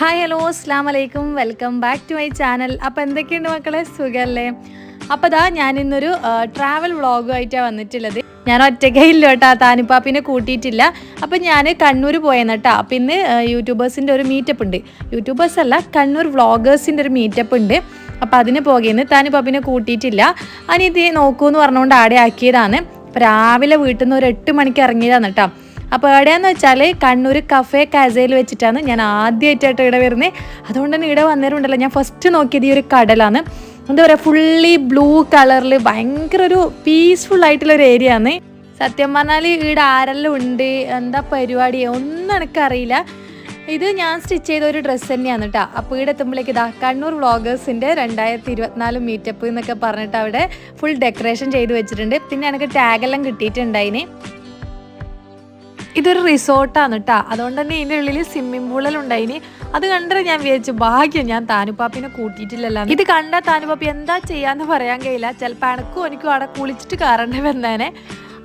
Hi hello അസ്ലാം വലൈക്കും welcome back to my channel അപ്പോൾ എന്തൊക്കെയുണ്ട് മക്കളെ? സുഖമല്ലേ അപ്പോൾ അതാ ഞാനിന്നൊരു ട്രാവൽ വ്ളോഗുമായിട്ടാണ് വന്നിട്ടുള്ളത്. ഞാൻ ഒറ്റയ്ക്കില്ല കേട്ടോ. താനിപ്പാപ്പിനെ കൂട്ടിയിട്ടില്ല. അപ്പം ഞാൻ കണ്ണൂർ പോയെന്ന് കേട്ടോ. അപ്പം ഇന്ന് യൂട്യൂബേഴ്സിന്റെ ഒരു മീറ്റപ്പ് ഉണ്ട്. യൂട്യൂബേഴ്സ് അല്ല കണ്ണൂർ വ്ളോഗേഴ്സിന്റെ ഒരു മീറ്റപ്പ് ഉണ്ട്. അപ്പം അതിന് പോകേന്ന് താനിപ്പാപ്പിനെ കൂട്ടിയിട്ടില്ല. അനിയത്തി നോക്കൂ എന്ന് പറഞ്ഞുകൊണ്ട് ആടെ ആക്കിയതാണ്. രാവിലെ വീട്ടിൽ നിന്ന് ഒരു എട്ട് മണിക്ക് ഇറങ്ങിയതാണ് കേട്ടോ. അപ്പോൾ എവിടെയാന്ന് വെച്ചാൽ കണ്ണൂർ കഫേ കാസയിൽ വെച്ചിട്ടാണ് ഞാൻ ആദ്യമായിട്ടായിട്ട് ഇവിടെ വരുന്നത് അതുകൊണ്ട് തന്നെ ഇവിടെ വന്നേരുണ്ടല്ലോ ഞാൻ ഫസ്റ്റ് നോക്കിയത് ഈ ഒരു കടലാണ്. എന്താ പറയുക ഫുള്ളി ബ്ലൂ കളറിൽ ഭയങ്കര ഒരു പീസ്ഫുൾ ആയിട്ടുള്ള ഒരു ഏരിയ ആണ് സത്യം പറഞ്ഞാൽ ഇവിടെ ആരെല്ലാം ഉണ്ട്? എന്താ പരിപാടി? ഒന്നും എനിക്കറിയില്ല. ഇത് ഞാൻ സ്റ്റിച്ച് ചെയ്ത ഒരു ഡ്രസ്സ് തന്നെയാണ് കേട്ടോ അപ്പോൾ ഇവിടെ എത്തുമ്പോഴേക്ക് ഇതാ കണ്ണൂർ വ്ളോഗേഴ്സിന്റെ രണ്ടായിരത്തി ഇരുപത്തിനാല് മീറ്റപ്പ് എന്നൊക്കെ പറഞ്ഞിട്ട് അവിടെ ഫുൾ ഡെക്കറേഷൻ ചെയ്ത് വെച്ചിട്ടുണ്ട്. പിന്നെ എനിക്ക് ടാഗെല്ലാം കിട്ടിയിട്ടുണ്ടായിന്. ഇതൊരു റിസോർട്ടാണ് കേട്ടോ അതുകൊണ്ട് തന്നെ ഇതിന്റെ ഉള്ളിൽ സ്വിമ്മിംഗ് പൂളെല്ലാം ഉണ്ടായിനി അത് കണ്ടിട്ട് ഞാൻ വിചാരിച്ചു ഭാഗ്യം ഞാൻ താനുപ്പാപ്പിനെ കൂട്ടിയിട്ടില്ലല്ലോ. ഇത് കണ്ട താനുപ്പാപ്പി എന്താ ചെയ്യാന്ന് പറയാൻ കഴിയില്ല. ചിലപ്പോൾ എനക്കും എനിക്കും അവിടെ കുളിച്ചിട്ട് കയറേണ്ടി വന്നേനെ.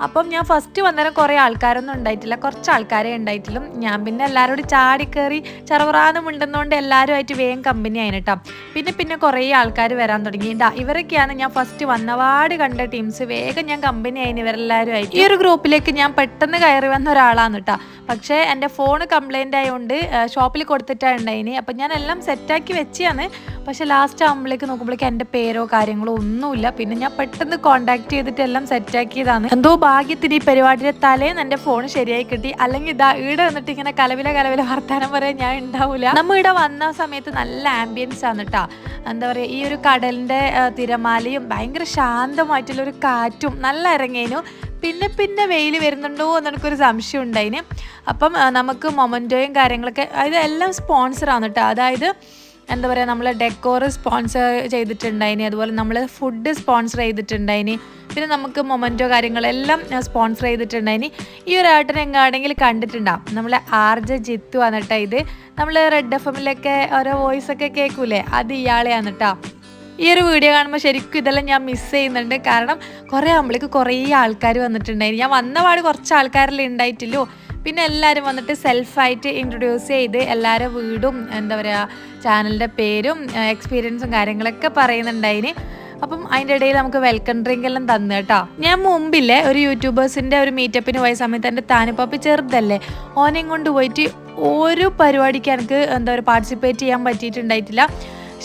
അപ്പം ഞാൻ ഫസ്റ്റ് വന്നേരം കുറേ ആൾക്കാരൊന്നും ഉണ്ടായിട്ടില്ല. കുറച്ച് ആൾക്കാരെ ഉണ്ടായിട്ടുള്ളൂ. ഞാൻ പിന്നെ എല്ലാവരോട് ചാടി കയറി ചെറുപറാന്ന് മിണ്ടുന്നതുകൊണ്ട് എല്ലാവരുമായിട്ട് വേഗം കമ്പനി ആയിട്ടാം പിന്നെ പിന്നെ കുറേ ആൾക്കാർ വരാൻ തുടങ്ങി. ഇതാ ഇവരൊക്കെയാണ് ഞാൻ ഫസ്റ്റ് വന്നപാട് കണ്ട ടീംസ് വേഗം ഞാൻ കമ്പനി ആയിന് ഇവരെല്ലാവരും ആയിട്ട് ഈ ഒരു ഗ്രൂപ്പിലേക്ക് ഞാൻ പെട്ടെന്ന് കയറി വന്ന ഒരാളാണ് കേട്ടോ പക്ഷേ എന്റെ ഫോൺ കംപ്ലൈന്റ് ആയതുകൊണ്ട് ഷോപ്പിൽ കൊടുത്തിട്ടാണ് ഉണ്ടായിന്. അപ്പം ഞാൻ എല്ലാം സെറ്റാക്കി വെച്ചാണ് പക്ഷേ ലാസ്റ്റ് ആകുമ്പോഴേക്ക് നോക്കുമ്പോഴേക്ക് എന്റെ പേരോ കാര്യങ്ങളോ ഒന്നുമില്ല. പിന്നെ ഞാൻ പെട്ടെന്ന് കോൺടാക്ട് ചെയ്തിട്ട് എല്ലാം സെറ്റാക്കിയതാണ് എന്തോ ഭാഗ്യത്തിന് ഈ പരിപാടിയുടെ തലേന്ന് എന്റെ ഫോൺ ശരിയായി കിട്ടി. അല്ലെങ്കിൽ ഇതാ ഇവിടെ വന്നിട്ട് ഇങ്ങനെ കലവില കലവില വർത്താനം പറയാൻ ഞാൻ ഉണ്ടാവില്ല നമ്മ ഇവിടെ വന്ന സമയത്ത് നല്ല ആംബിയൻസ് ആണ് കേട്ടോ എന്താ പറയുക ഈ ഒരു കടലിന്റെ തിരമാലയും ഭയങ്കര ശാന്തമായിട്ടുള്ള ഒരു കാറ്റും നല്ല ഇറങ്ങിയതിനു പിന്നെ പിന്നെ വെയിൽ വരുന്നുണ്ടോ എന്ന് എനിക്കൊരു സംശയം ഉണ്ടായിന്. അപ്പം നമുക്ക് മൊമന്റോയും കാര്യങ്ങളൊക്കെ അതായത് എല്ലാം സ്പോൺസറാണ് കേട്ടോ അതായത് എന്താ പറയുക നമ്മൾ ഡെക്കോർ സ്പോൺസർ ചെയ്തിട്ടുണ്ടായിനി അതുപോലെ നമ്മൾ ഫുഡ് സ്പോൺസർ ചെയ്തിട്ടുണ്ടായിനി പിന്നെ നമുക്ക് മൊമന്റോ കാര്യങ്ങളെല്ലാം സ്പോൺസർ ചെയ്തിട്ടുണ്ടായിനി. ഈ ഒരു ഏട്ടനെ എങ്ങാണെങ്കിൽ കണ്ടിട്ടുണ്ടാവും. നമ്മളെ ജെ ജിത്തു കേട്ടോ ഇത്. നമ്മൾ റെഡ് എഫ് എമ്മിലൊക്കെ ഓരോ വോയിസ് ഒക്കെ കേൾക്കൂലേ അത് ഇയാളെയാണ് കേട്ടോ ഈ ഒരു വീഡിയോ കാണുമ്പോൾ ശരിക്കും ഇതെല്ലാം ഞാൻ മിസ് ചെയ്യുന്നുണ്ട്. കാരണം കുറേ ആകുമ്പോഴേക്ക് കുറേ ആൾക്കാർ വന്നിട്ടുണ്ടായിരുന്നു ഞാൻ വന്ന പാട് കുറച്ച് ആൾക്കാരെല്ലാം ഉണ്ടായിട്ടില്ലോ പിന്നെ എല്ലാവരും വന്നിട്ട് സെൽഫായിട്ട് ഇൻട്രൊഡ്യൂസ് ചെയ്ത് എല്ലാവരുടെ വീടും എന്താ പറയുക ചാനലിന്റെ പേരും എക്സ്പീരിയൻസും കാര്യങ്ങളൊക്കെ പറയുന്നുണ്ടായിന്. അപ്പം അതിന്റെ ഇടയിൽ നമുക്ക് വെൽക്കം ഡ്രിങ്ക് എല്ലാം തന്നു കേട്ടോ. ഞാൻ മുമ്പില്ലേ ഒരു യൂട്യൂബേഴ്സിന്റെ ഒരു മീറ്റപ്പിന് പോയ സമയത്ത് എന്റെ താനിപ്പാപ്പി ചെറുതല്ലേ ഓനെയും കൊണ്ട് പോയിട്ട് ഒരു പരിപാടിക്ക് എനിക്ക് എന്താ പറയുക പാർട്ടിസിപ്പേറ്റ് ചെയ്യാൻ പറ്റിയിട്ടുണ്ടായിട്ടില്ല.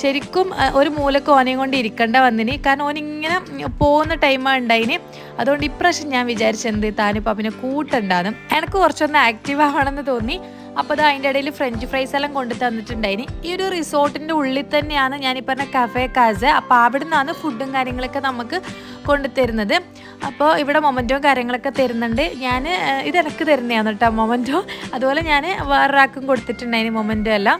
ശരിക്കും ഒരു മൂലക്ക് ഓനെയും കൊണ്ട് ഇരിക്കേണ്ട വന്നിന്. കാരണം ഓനിങ്ങനെ പോകുന്ന ടൈമാണ് ഉണ്ടായിന്. അതുകൊണ്ട് ഇപ്രാവശ്യം ഞാൻ വിചാരിച്ചെന്ത് താനിപ്പോൾ അവനെ കൂട്ടുണ്ടാകും എനിക്ക് കുറച്ചൊന്ന് ആക്റ്റീവ് ആവണമെന്ന് തോന്നി. അപ്പോൾ അത് അതിന്റെ ഇടയിൽ ഫ്രഞ്ച് ഫ്രൈസ് എല്ലാം കൊണ്ടു തന്നിട്ടുണ്ടായിന്. ഈ ഒരു റിസോർട്ടിന്റെ ഉള്ളിൽ തന്നെയാണ് ഞാൻ പറഞ്ഞ കഫേ കാസ് അപ്പോൾ അവിടെ നിന്നാണ് ഫുഡും കാര്യങ്ങളൊക്കെ നമുക്ക് കൊണ്ടുതരുന്നത്. അപ്പോൾ ഇവിടെ മൊമന്റോ കാര്യങ്ങളൊക്കെ തരുന്നുണ്ട്. ഞാൻ ഇത് എനിക്ക് തരുന്നതാണ് കേട്ടോ മൊമന്റോ അതുപോലെ ഞാൻ വേറൊരാൾക്കും കൊടുത്തിട്ടുണ്ടായിന് മൊമന്റോ എല്ലാം.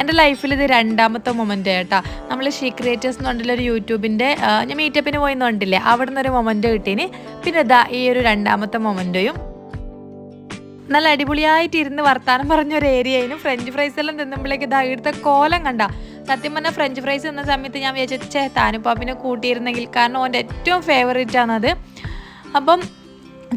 എന്റെ ലൈഫിൽ ഇത് രണ്ടാമത്തെ മൊമെന്റ് കേട്ടോ നമ്മൾ ഷീ ക്രിയേറ്റേഴ്സ് എന്ന് പറഞ്ഞിട്ടുള്ള ഒരു യൂട്യൂബിന്റെ ഞാൻ മീറ്റപ്പിന് പോയി കണ്ടില്ലേ അവിടെ നിന്നൊരു മൊമെന്റ് കിട്ടീന്. പിന്നെ ഇതാ ഈ ഒരു രണ്ടാമത്തെ മൊമെന്റോയും. നല്ല അടിപൊളിയായിട്ട് ഇരുന്ന് വർത്താനം പറഞ്ഞ ഒരു ഏരിയയിലും ഫ്രഞ്ച് ഫ്രൈസ് എല്ലാം തിന്നുമ്പോഴേക്ക് ഇതാ ഇവിടുത്തെ കോലം കണ്ട. സത്യം പറഞ്ഞാൽ ഫ്രഞ്ച് ഫ്രൈസ് എന്ന സമയത്ത് ഞാൻ വിചാരിച്ചേ താനുപ്പാപ്പിനെ കൂട്ടിയിരുന്നെങ്കിൽ. കാരണം ഓന്റെ ഏറ്റവും ഫേവറേറ്റ് ആണത്. അപ്പം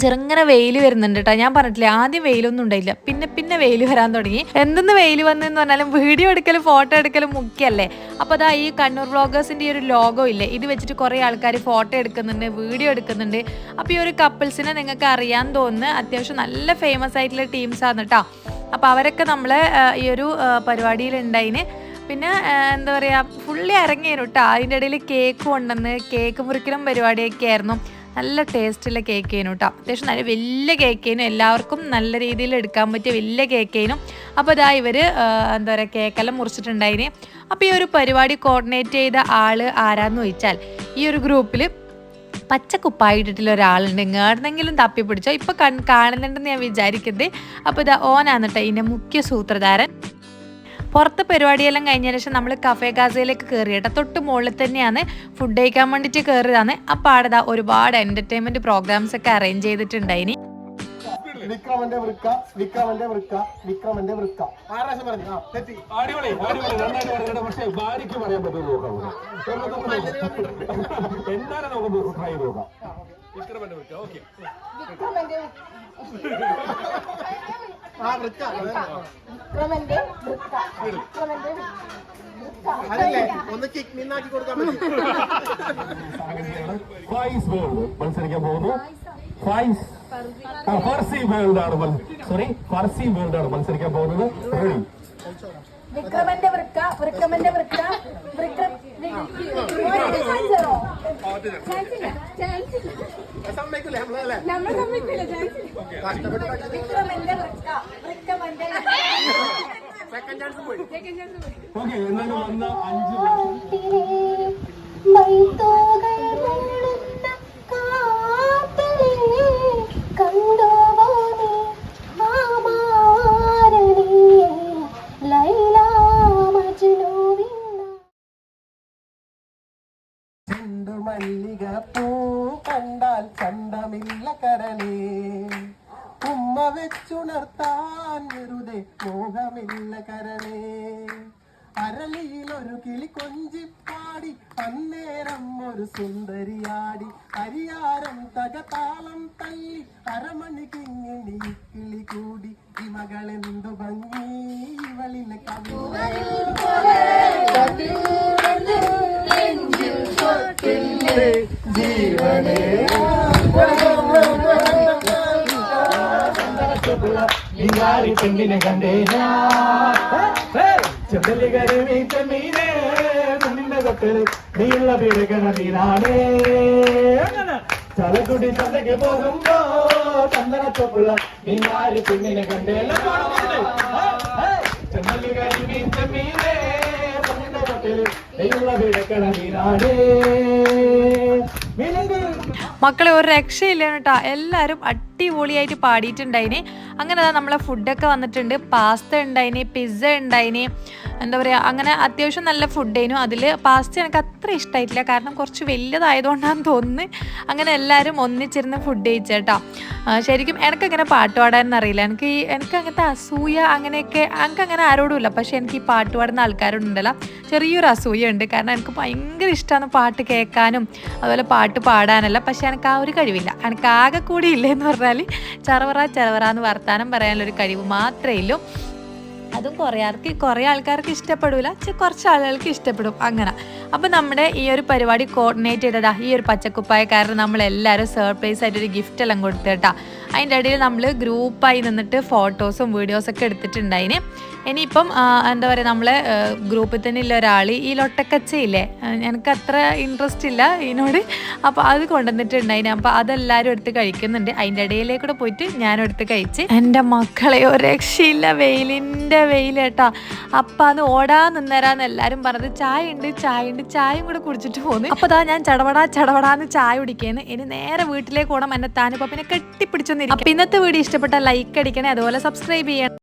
ചെറുങ്ങനെ വെയിൽ വരുന്നുണ്ട് കേട്ടോ ഞാൻ പറഞ്ഞിട്ടില്ല ആദ്യം വെയിലൊന്നും ഉണ്ടായില്ല. പിന്നെ പിന്നെ വെയിൽ വരാൻ തുടങ്ങി. എന്തെന്ന് വെയിൽ വന്നെന്ന് പറഞ്ഞാലും വീഡിയോ എടുക്കലും ഫോട്ടോ എടുക്കലും മുഖ്യമല്ലേ അപ്പോൾ അതാ ഈ കണ്ണൂർ വ്ളോഗേഴ്സിന്റെ ഈ ഒരു ലോഗോ ഇല്ലേ ഇത് വെച്ചിട്ട് കുറേ ആൾക്കാർ ഫോട്ടോ എടുക്കുന്നുണ്ട് വീഡിയോ എടുക്കുന്നുണ്ട്. അപ്പോൾ ഈ ഒരു കപ്പിൾസിനെ നിങ്ങൾക്ക് അറിയാൻ തോന്നുന്നു അത്യാവശ്യം നല്ല ഫേമസ് ആയിട്ടുള്ള ടീംസ് ആണ് കേട്ടോ അപ്പോൾ അവരൊക്കെ നമ്മൾ ഈ ഒരു പരിപാടിയിൽ ഉണ്ടായിന് പിന്നെ എന്താ പറയുക ഫുള്ളി ഇറങ്ങിയിരുന്നു കേട്ടോ അതിന്റെ ഇടയിൽ കേക്ക് കൊണ്ടുവന്ന് കേക്ക് മുറിക്കലും പരിപാടിയൊക്കെ ആയിരുന്നു. നല്ല ടേസ്റ്റുള്ള കേക്ക് ആയിരുന്നു കേട്ടോ അത്യാവശ്യം നല്ല വലിയ കേക്ക് ആയിരുന്നു എല്ലാവർക്കും നല്ല രീതിയിൽ എടുക്കാൻ പറ്റിയ വലിയ കേക്ക് ആയിരുന്നു അപ്പോൾ ഇതാ ഇവർ എന്താ പറയുക കേക്കെല്ലാം മുറിച്ചിട്ടുണ്ടായിന്. അപ്പോൾ ഈ ഒരു പരിപാടി കോർഡിനേറ്റ് ചെയ്ത ആൾ ആരാന്ന് ചോദിച്ചാൽ ഈ ഒരു ഗ്രൂപ്പിൽ പച്ച കുപ്പായിട്ടിട്ടുള്ള ഒരാളുണ്ട്. എങ്ങാടെന്നെങ്കിലും തപ്പി പിടിച്ചോ. ഇപ്പൊ കൺ കാണുന്നുണ്ടെന്ന് ഞാൻ വിചാരിക്കുന്നത് അപ്പോൾ ഇതാ ഓനാന്നിട്ട് ഇതിന്റെ മുഖ്യ സൂത്രധാരൻ. പുറത്തെ പരിപാടിയെല്ലാം കഴിഞ്ഞ ശേഷം നമ്മൾ കഫേ ഗാസയിലേക്ക് കയറി കേട്ടോ തൊട്ട് മുകളിൽ തന്നെയാണ് ഫുഡ് കഴിക്കാൻ വേണ്ടിയിട്ട് കയറിയതാണ് അപ്പോൾ അവിടെ ഒരുപാട് എന്റർടൈൻമെന്റ് പ്രോഗ്രാംസ് ഒക്കെ അറേഞ്ച് ചെയ്തിട്ടുണ്ടായിനി വിക്രമന്റെ വൃക്ക വിക്രമന്റെ വൃക്ക വിക്രമന്റെ വൃക്ക. ആറാശം പറഞ്ഞു? ആ തെറ്റി. അടിപൊളി അടിപൊളി. നന്നായിട്ട് പറയുന്നുണ്ട് പക്ഷേ ഭാര്യയ്ക്ക് പറയാൻ പറ്റുമോ നോക്കാം നമുക്ക്. എന്തായാലും നമുക്ക് ട്രൈ നോക്കാം. വിക്രമന്റെ വൃക്ക ഓക്കെ. വൃക്ക. വിക്രമന്റെ വൃക്ക വിക്രമന്റെ വൃക്ക അതില്ലേ ഒന്ന് കിഡ്നിന്നാക്കി കൊടുക്കാൻ പറ്റും. ഫൈസ് വേൾഡ് മത്സരിക്കാൻ പോകുന്നു. ഫൈസ് ആ, ഫർസി വേൾഡ് ആണ് സോറി ഫർസി വേൾഡ് ആണ് മത്സരിക്കാൻ പോകുന്നത്. റെഡി വിക്രമന്റെ വൃക്ക വിക്രമന്റെ വൃക്ക വിക്രം വിക്രമന്റെ വൃക്ക വിക്രമന്റെ സെക്കൻഡ് ചാൻസ് പോയി. സെക്കൻഡ് ചാൻസ് പോയി. ഓക്കെ എന്നാലും വന്ന അഞ്ച് ഉമ്മ വെച്ചുണർത്താൻ വെറുതെ മോഹമില്ല കരളേ. അരളിയിൽ ഒരു കിളി കൊഞ്ചിപ്പാടി അന്നേരം ഒരു സുന്ദരിയാടി. ഹരിയാരം തകതാളം തല്ലി അരമണി കിങ്ങിണി കിളി കൂടി. ഈ മകളെന്തു ഭംഗി ഇവളിലെ കവിത. ജീവനേ നിങ്ങാരി പെണ്ണിനെ കണ്ടേ ചെമ്പല്ലി കരുമീ ചെമ്മീനേ പെണ്ണിന്റെ തൊട്ടൽ നീയുള്ള പിടകണ നീനാണേ തലകുടി ചന്തയ്ക്ക് പോകുമ്പോ ചന്ദനത്തൊപ്പുള്ള നിങ്ങാരി പെണ്ണിനെ കണ്ടേ ചെമ്പല്ലി കരുമീ ചെമ്മീനേ പെണ്ണിന്റെ തൊട്ടൽ നീയുള്ള നീനാണേ മിനുങ്ങ് മക്കളെ ഒരു രക്ഷയില്ല കേട്ടോ എല്ലാവരും അടിപൊളിയായിട്ട് പാടിയിട്ടുണ്ടായിന്. അങ്ങനെ അതാ നമ്മളെ ഫുഡൊക്കെ വന്നിട്ടുണ്ട്. പാസ്ത ഉണ്ടായിന് പിസ്സ ഉണ്ടായിന് എന്താ പറയുക അങ്ങനെ അത്യാവശ്യം നല്ല ഫുഡേനു അതിൽ പാസ്ത എനിക്ക് അത്ര ഇഷ്ടമായിട്ടില്ല കാരണം കുറച്ച് വലിയതായതുകൊണ്ടാണെന്ന് തോന്നുന്നു. അങ്ങനെ എല്ലാവരും ഒന്നിച്ചിരുന്ന് ഫുഡ് കഴിച്ചേട്ടാ. ശരിക്കും എനിക്കങ്ങനെ പാട്ട് പാടാനൊന്നും അറിയില്ല എനിക്ക് ഈ എനിക്ക് അങ്ങനത്തെ അസൂയ അങ്ങനെയൊക്കെ എനിക്ക് അങ്ങനെ ആരോടുമില്ല. പക്ഷേ എനിക്ക് ഈ പാട്ട് പാടുന്ന ആൾക്കാരോടുണ്ടല്ലോ ചെറിയൊരു അസൂയ ഉണ്ട് കാരണം എനിക്ക് ഭയങ്കര ഇഷ്ടമാണ് പാട്ട് കേൾക്കാനും അതുപോലെ പാട്ട് പാടാനല്ല. പക്ഷേ എനിക്ക് ആ ഒരു കഴിവില്ല. എനിക്ക് ആകെ കൂടി ഇല്ലെന്ന് പറഞ്ഞാൽ ചറവറ ചറവറ എന്ന് വർത്താനം പറയാനുള്ളൊരു കഴിവ് മാത്രമേ ഉള്ളൂ അതും കുറേ ആൾക്ക് കുറേ ആൾക്കാർക്ക് ഇഷ്ടപ്പെടില്ല കുറച്ച് ആളുകൾക്ക് ഇഷ്ടപ്പെടും അങ്ങനെ. അപ്പോൾ നമ്മുടെ ഈ ഒരു പരിപാടി കോർഡിനേറ്റ് ചെയ്തതാ ഈ ഒരു പച്ചക്കുപ്പായക്കാരന് നമ്മളെല്ലാവരും സർപ്രൈസ് ആയിട്ട് ഒരു ഗിഫ്റ്റ് എല്ലാം കൊടുത്തേട്ടാ. അതിന്റെ ഇടയിൽ നമ്മൾ ഗ്രൂപ്പായി നിന്നിട്ട് ഫോട്ടോസും വീഡിയോസൊക്കെ എടുത്തിട്ടുണ്ടായിന്. ഇനിയിപ്പം എന്താ പറയുക നമ്മളെ ഗ്രൂപ്പിൽ തന്നെ ഉള്ള ഒരാൾ ഈ ലൊട്ടക്കച്ചയില്ലേ? എനിക്ക് അത്ര ഇൻട്രസ്റ്റ് ഇല്ല ഇതിനോട്. അപ്പോൾ അത് കൊണ്ടുവന്നിട്ടുണ്ടായിന്. അപ്പോൾ അതെല്ലാവരും എടുത്ത് കഴിക്കുന്നുണ്ട്. അതിന്റെ ഇടയിലേക്കൂടെ പോയിട്ട് ഞാനും എടുത്ത് കഴിച്ച് എന്റെ മക്കളെ ഒരു രക്ഷയില്ല വെയിലിന്റെ വെയിൽ കേട്ടോ. അപ്പം അത് ഓടാൻ നിന്നേരാന്ന് എല്ലാവരും പറഞ്ഞത് ചായ ഉണ്ട് ചായ ഉണ്ട് ചായയും കൂടെ കുടിച്ചിട്ട് പോന്നു. അപ്പോൾ അതാ ഞാൻ ചടപടാ ചടപടാന്ന് ചായ കുടിക്കുന്നു. ഇനി നേരെ വീട്ടിലേക്ക് ഓണം എന്നെ താനുപ്പപ്പിനെ കെട്ടിപ്പിടിച്ചൊന്നിരിക്കും അപ്പൊ ഇന്നത്തെ വീഡിയോ ഇഷ്ടപ്പെട്ട ലൈക്ക് അടിക്കണേ അതുപോലെ സബ്സ്ക്രൈബ് ചെയ്യണം.